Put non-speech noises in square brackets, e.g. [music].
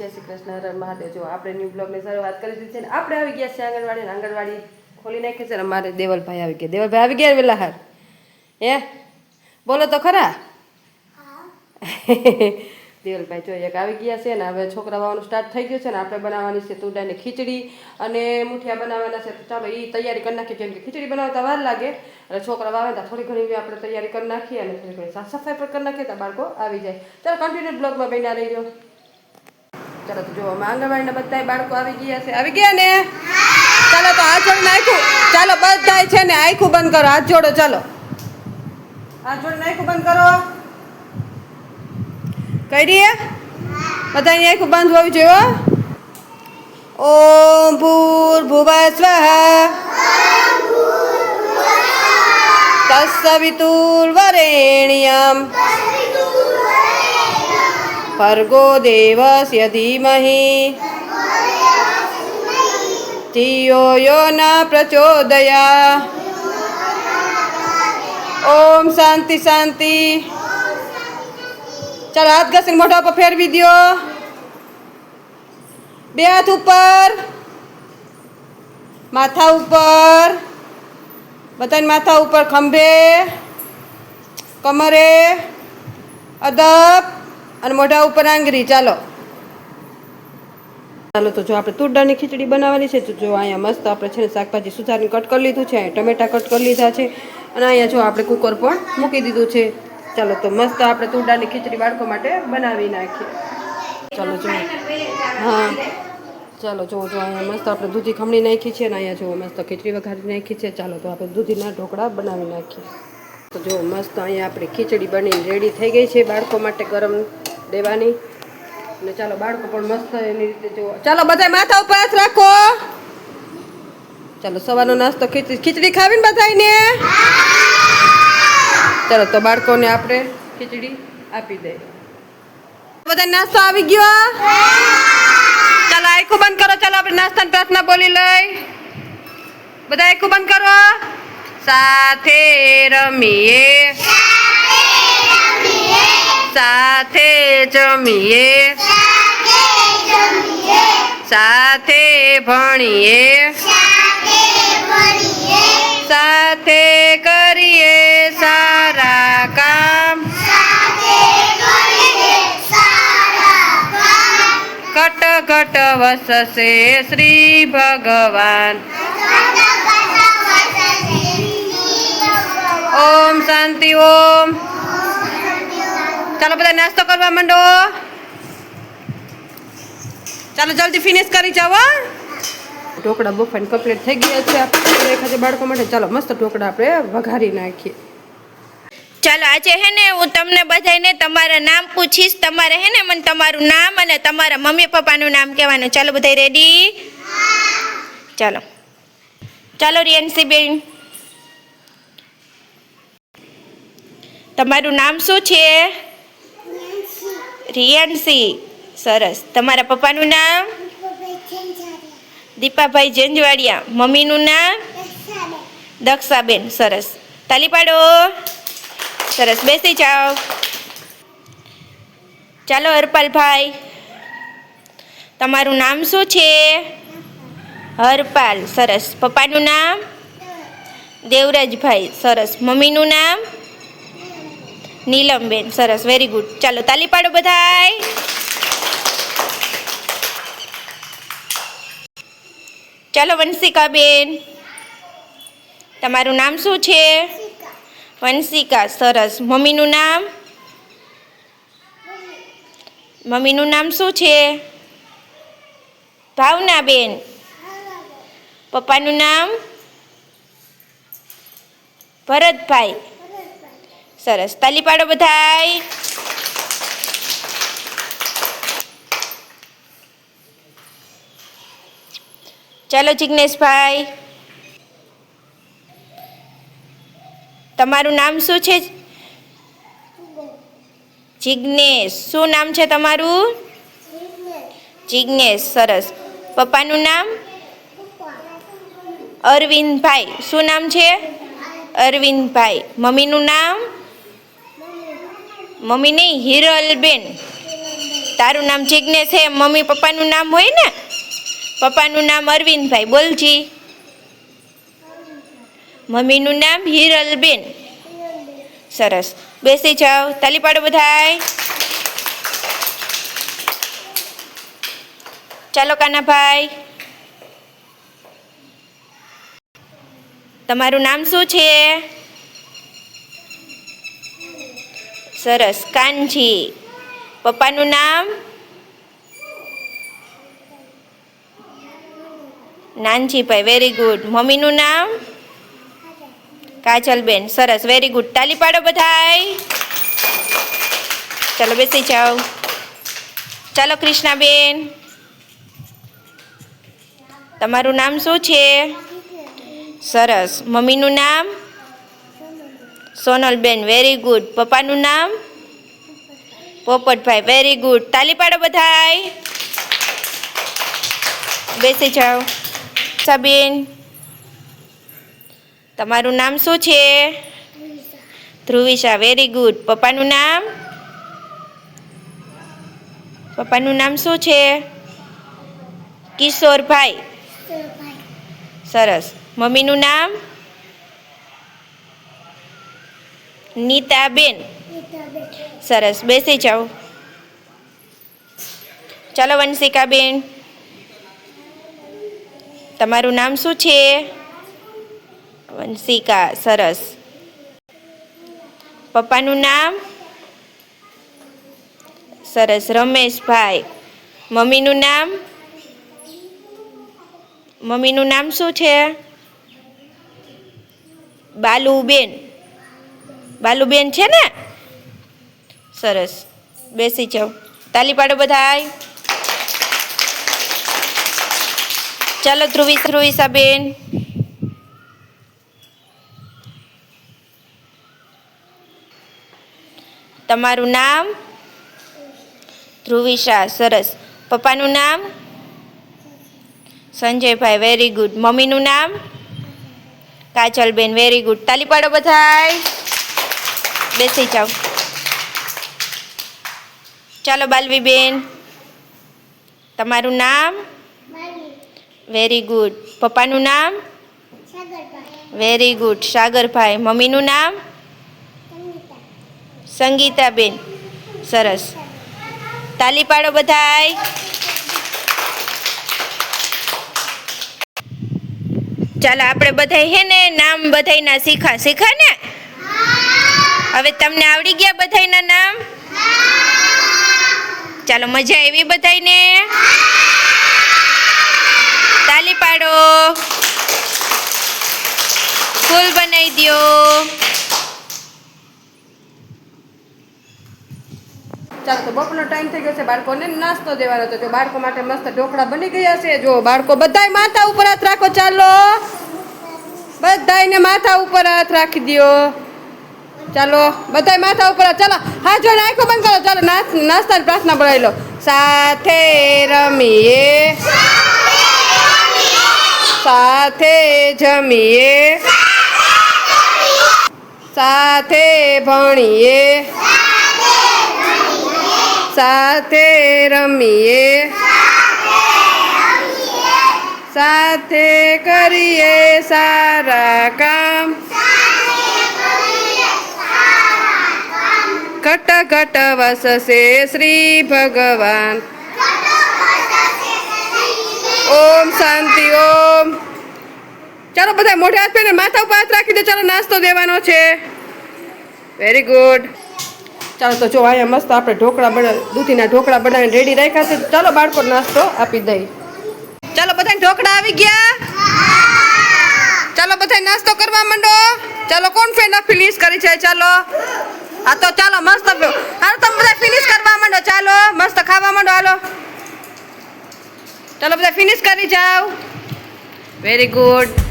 જય શ્રી કૃષ્ણ હર મહાદેવ. જો આપણે ન્યૂ બ્લોગની શરૂઆત કરી દીધી છે ને આપણે આવી ગયા છે આંગણવાડી ને આંગણવાડી ખોલી નાખી છે ને અમારે દેવલભાઈ આવી ગયા. દેવલભાઈ આવી ગયા વેલા હાર? હે? બોલો તો ખરા? [laughs] દેવલભાઈ જો એક આવી ગયા છે ને હવે છોકરા વાવાનું સ્ટાર્ટ થઈ ગયું છે ને આપણે બનાવવાની છે તુડાની ખીચડી અને મુઠિયા બનાવવાના છે. તો ચાલો એ તૈયારી કરી નાખીએ કેમ કે ખીચડી બનાવતા વાર લાગે. અને છોકરા વાવે તો થોડી ઘણી આપણે તૈયારી કરી નાખીએ અને થોડી ઘણી સાફ સફાઈ પણ કરી નાખીએ તો બાળકો આવી જાય. ચાલો કન્ટિન્યુ બ્લોગમાં બન્યા રહી જાઓ ચાલો જો અમે આંગણવાડીના બધા બાળકો આવી ગયા છે. આવી ગયા ને? ચાલો તો હાથ જોડ નાખ્યું ચાલો બધા છે ને આખું બંધ કરો. હાથ જોડો, ચાલો. હાથ જોડ આખું બંધ કરો. કઈ બધા આખું બંધ હોવી જોઈએ ઓમ ભૂર ભુવા સ્વાહા તસ્સવિતુર્વરેણ્યમ ભર્ગો દેવસ્ય ધીમહિ ધિયો યો ન પ્રચોદયા ઓમ શાંતિ શાંતિ ચાલો હાથ ઘસીને મોઢા પર ફેરવી દ્યો બે હાથ ઉપર માથા ઉપર બધાને માથા ઉપર ખંભે કમરે અદબ અને મોઢા ઉપર આંગળી, ચાલો. ચાલો, તો જો આપણે તુરડાની ખીચડી બનાવવાની છે, તો જો અહીંયા મસ્ત આપણે છે ને શાકભાજી સુધારીને કટ કરી લીધું છે ટમેટા કટ કરી લીધા છે, અને અહીંયા જો આપણે કુકર પણ મૂકી દીધું છે. ચાલો, તો મસ્ત આપણે તુરડાની ખીચડી બાળકો માટે બનાવી નાખીએ. ચાલો, જો. હા. ચાલો, જો જો, અહીંયા મસ્ત આપણે દૂધી ખમણી નાખી છે, અને અહીંયા જો મસ્ત ખીચડી વઘારી નાખી છે. ચાલો, તો આપણે દૂધીના ઢોકળા બનાવી નાખીએ. તો જો મસ્ત અહીંયા આપણી ખીચડી બની રેડી થઈ ગઈ છે, બાળકો માટે ગરમ દેવાની. અને ચાલો, બાળકો પણ મસ્ત એની રીતે જો ચાલો બધા માથા ઉપર હાથ રાખો. ચાલો, સવારનો નાસ્તો ખીચડી ખીચડી ખાવી ને બધાને ચાલો, તો બાળકોને આપણે ખીચડી આપી દઈએ બધા નાસ્તો આવી ગયો? ચાલો આખું બંધ કરો. ચાલો, આપણે નાસ્તાની પ્રાર્થના બોલી લઈ. બધા આખું બંધ કરો. સાથે રમીએ. સાથે જમીએ સાથે ભણીએ સાથે કરીએ સારા કામ કટ કટ વસશે શ્રી ભગવાન ઓમ શાંતિ ઓમ ચાલો બધા નાસ્તો કરવા માંડો. ચાલો જલ્દી ફિનિશ કરી જાઓ ઢોકળા બફાઈને કમ્પ્લીટ થઈ ગયા છે. આપણે ખાતે બાળકો માટે ચાલો મસ્ત ઢોકળા આપણે વઘારી નાખીએ. ચાલો આજે હે ને હું તમને બધાને તમારા નામ પૂછીશ. તમારે હે ને મને તમારું નામ અને તમારા મમ્મી પપ્પાનું નામ કહેવાનું. ચાલો બધા રેડી ચાલો. ચાલો રિયન્સી બેન. તમારું નામ શું છે? રિયન્સી સરસ. તમારા પપ્પાનું નામ? દીપાભાઈ જેંજવાડિયા. મમ્મીનું નામ? દક્ષાબેન. સરસ. તાલી પાડો. સરસ. બેસી જાઓ. ચાલો હરપાલભાઈ. તમારું નામ શું છે? હરપાલ. સરસ. પપ્પાનું નામ? દેવરાજભાઈ. સરસ. મમ્મીનું નામ? નીલમબેન, સરસ વેરી ગુડ ચાલો, તાલી પાડો બધાય. ચાલો, વંશિકાબેન. તમારું નામ શું છે? વંશિકા, સરસ. મમ્મીનું નામ? મમ્મીનું નામ શું છે? ભાવનાબેન. પપ્પાનું નામ? ભરતભાઈ. સરસ. તાલી પાડો બધાય. ચાલો જિગ્નેશભાઈ. તમારું નામ શું છે? જિગ્નેશ. શું નામ છે તમારું? જિગ્નેશ. સરસ. પપ્પાનું નામ? અરવિંદભાઈ. શું નામ છે? અરવિંદભાઈ. મમ્મીનું નામ? મમ્મી નહીં હિરલબેન તારું નામ જિજ્ઞેશ છે, મમ્મી પપ્પાનું નામ હોય ને? પપ્પાનું નામ અરવિંદભાઈ બોલજી મમ્મીનું નામ હિરલબેન સરસ. બેસી જાઓ, તાલી પાડો બધાય. ચાલો કાનાભાઈ. તમારું નામ શું છે? સરસ. કાનજી. પપ્પાનું નામ? નાનજીભાઈ વેરી ગુડ મમ્મીનું નામ? કાજલબેન. સરસ વેરી ગુડ તાલી પાડો બધાય. ચાલો બેસી જાઓ. ચાલો કૃષ્ણાબેન. તમારું નામ શું છે? સરસ. મમ્મીનું નામ? સોનલબેન વેરી ગુડ પપ્પાનું નામ? પોપટભાઈ વેરી ગુડ તાલી પાડો બધાય. બેસી જાઓ. સબીન તમારું નામ શું છે? ધ્રુવિશા વેરી ગુડ પપ્પાનું નામ? પપ્પાનું નામ શું છે? કિશોરભાઈ. સરસ. મમ્મીનું નામ? નીતાબેન. સરસ. બેસી જાઓ. ચાલો વંશિકાબેન. તમારું નામ શું છે? વંશિકા સરસ. પપ્પાનું નામ? સરસ. રમેશભાઈ. મમ્મીનું નામ? મમ્મીનું નામ શું છે? બાલુબેન. બાલુબેન છે ને? સરસ. બેસી જાઓ. તાલી પાડો બધાય. ચાલો ધ્રુવી ધ્રુવિસાબેન તમારું નામ? ધ્રુવિશા સરસ. પપ્પાનું નામ? સંજયભાઈ. વેરી ગુડ મમ્મીનું નામ? કાજલબેન. વેરી ગુડ તાલી પાડો બધાય. બેસી જાઓ. ચાલો બાલવીબેન, તમારું નામ? વેરી ગુડ પપ્પાનું નામ? વેરી ગુડ સાગરભાઈ. મમ્મીનું નામ? સંગીતાબેન. સરસ. તાલી પાડો બધાય. ચાલો આપણે બધાય હે ને નામ બધાયના શીખા. શીખા ને? હવે તમને આવડી ગયા બધાયના નામ? ચાલો, મજા આવી બધાયને? તાલી પાડો. ફૂલ બનાવી દો ચાલો, તો બપોરનો ટાઈમ થઈ ગયો છે. બાળકોને નાસ્તો દેવાનો તો જો બાળકો માટે મસ્ત ઢોકળા બની ગયા છે. જો બાળકો બધાય માથા ઉપર હાથ રાખો. ચાલો. બધાયને માથા ઉપર હાથ રાખી દ્યો. ચાલો, બધાય માથા ઉપર ચાલો હા જો આંખો બંધ કરો. ચાલો નાસ્તા પ્રાર્થના બોલાવી લો. સાથે રમીએ. સાથે જમીએ. સાથે ભણીએ. સાથે રમીએ. સાથે કરીએ સારા કામ. ઘટ વસશે શ્રી ભગવાન ઓમ શાંતિ ઓમ ચાલો બધા મોઢે હાથ પહેરીને માથા ઉપર હાથ રાખી દે ચાલો નાસ્તો દેવાનો છે। વેરી ગુડ ચાલો તો જો અહીંયા મસ્ત આપણે ઢોકળા બના, દૂધીના ઢોકળા બનાવીને રેડી રાખ્યા છે. ચાલો બાળકો નાસ્તો આપી દઈ. ચાલો બધા ઢોકળા આવી ગયા? ચાલો બધા નાસ્તો કરવા માંડો. ચાલો કોણ ફેન ફિનિશ કરી છે? ચાલો. હા, તો ચાલો, મસ્ત હાલો, તમે બધા ફિનિશ કરવા માંડો. ચાલો, મસ્ત ખાવા માંડો. હાલો. ચાલો, બધા ફિનિશ કરી જાઓ. Very good